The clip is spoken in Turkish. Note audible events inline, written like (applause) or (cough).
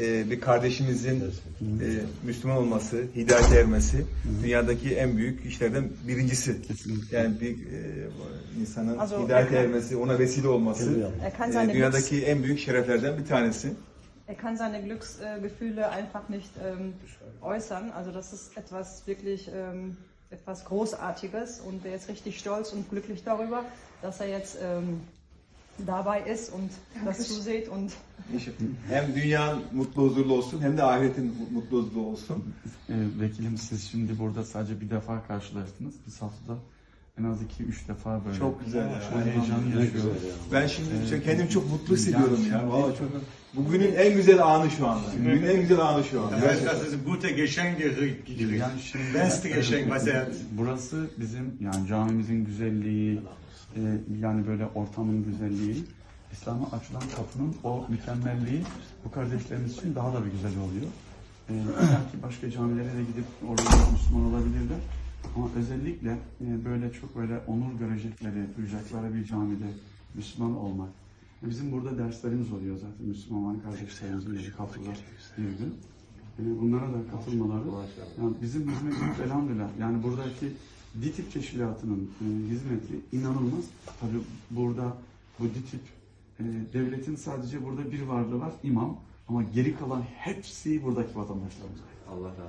e, bir kardeşimizin e, Müslüman olması, hidayete ermesi dünyadaki en büyük işlerden birincisi. Yani bir e, insanın Also, hidayete er- ermesi, ona vesile olması Er kann e, seine, Glücks, dünyadaki en büyük şereflerden bir tanesi. er kann seine Glücksgefühle einfach nicht ähm, äußern. Also das ist etwas wirklich ähm, etwas Großartiges und er ist richtig stolz und glücklich darüber, dass er jetzt ähm, dabei ist und das zuseht und (laughs) Hem dünya mutlu huzurlu olsun hem de ahiretin mutlu huzurlu olsun. Ee, vekilim siz şimdi burada sadece bir defa karşılaştınız. Biz haftada en az iki üç defa böyle. Çok güzel. Bu heyecanı yaşıyoruz. Ben şimdi Evet. kendimi çok mutlu hissediyorum Yani ya. şimdi- Vallahi çok Bugünün en güzel anı şu anda. Bugünün en güzel anı şu anda. Das heißt, das ist ein guter Geschenk gekriegt. Yani şimdi Beste Geschenk, was er burası bizim yani camimizin güzelliği, e, yani böyle ortamın güzelliği, İslam'a açılan kapının o mükemmelliği bu kardeşlerimiz için daha da bir güzel oluyor. E, belki başka camilere de gidip orada. Ama özellikle e, böyle çok böyle onur görecekleri, duyacakları bir camide Müslüman olmak. E, Bizim burada derslerimiz oluyor zaten Müslüman olan kardeşlerimizin bir haftada bir gün. E, Bunlara da katılmaları yani bizim hizmetimiz elhamdülillah yani buradaki DİTİP teşkilatının e, hizmeti inanılmaz. Tabi burada bu DİTİP e, devletin sadece burada bir varlığı var imam ama geri kalan hepsi buradaki vatandaşlarımız. Allah razı olsun.